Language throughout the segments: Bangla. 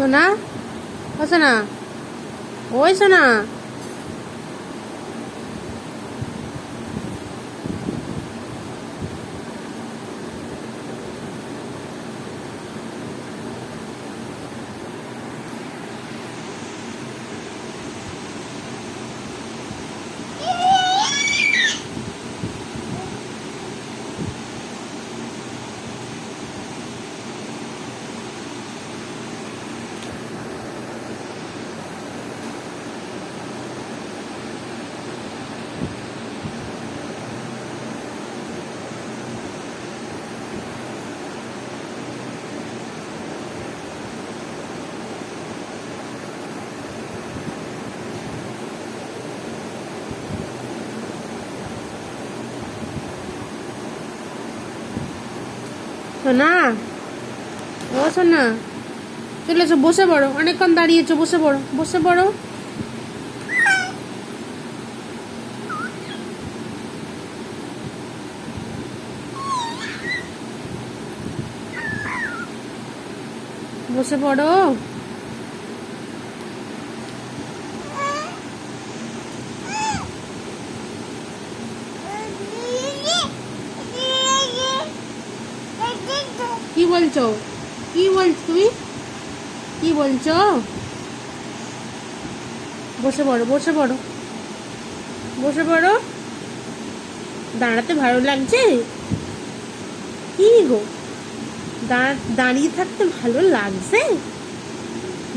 সোনা ও সোনা ওই সোনা সোনা? ও সোনা, চলে এসো, বসে পড়ো। অনেকক্ষণ দাঁড়িয়েছো, বসে পড়ো বসে পড়ো। বসে পড়ো কি বলছো? কি বলছো তুমি? কি বলছো? বসে পড়ো বসে পড়ো। বসে পড়ো। দাঁড়াতে ভালো লাগছে? কি গো? দাঁড়িয়ে থাকতে ভালো লাগছে?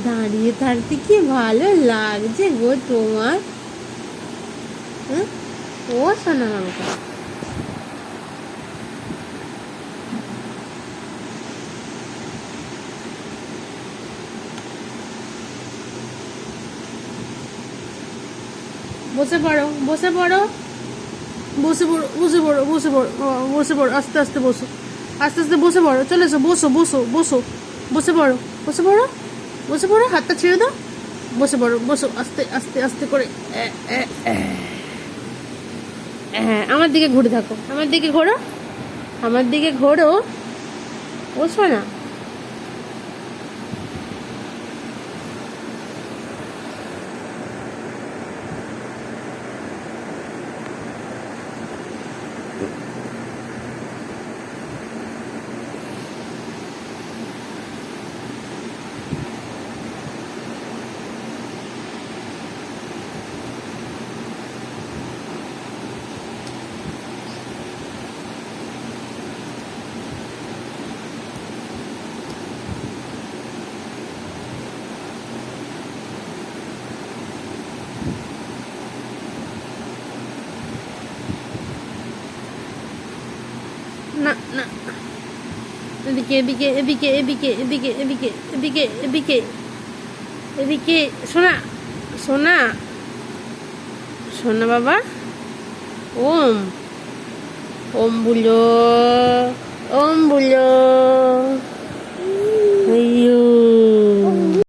দাঁড়িয়ে থাকতে কি ভালো লাগছে গো তোমার? ও সোনা মামা। বসে পড়ো বসে পড়ো বসে পড়ো বসে পড়ো বসে পড়ো বসে পড়ো আস্তে আস্তে বসো আস্তে আস্তে বসে পড়ো চলে এসো বসো বসো বসো বসে পড়ো বসে পড়ো বসে পড়ো হাতটা ছেড়ে দাও বসে পড়ো বসো আস্তে আস্তে আস্তে করে। হ্যাঁ আমার দিকে ঘুরে থাকো আমার দিকে ঘোরো আমার দিকে ঘোরো শোনা না না এদিকে এদিকে এদিকে এদিকে এদিকে এদিকে এদিকে এদিকে এদিকে শোনা শোনা শোনা বাবা ওম ওম বুলো ওম বুলো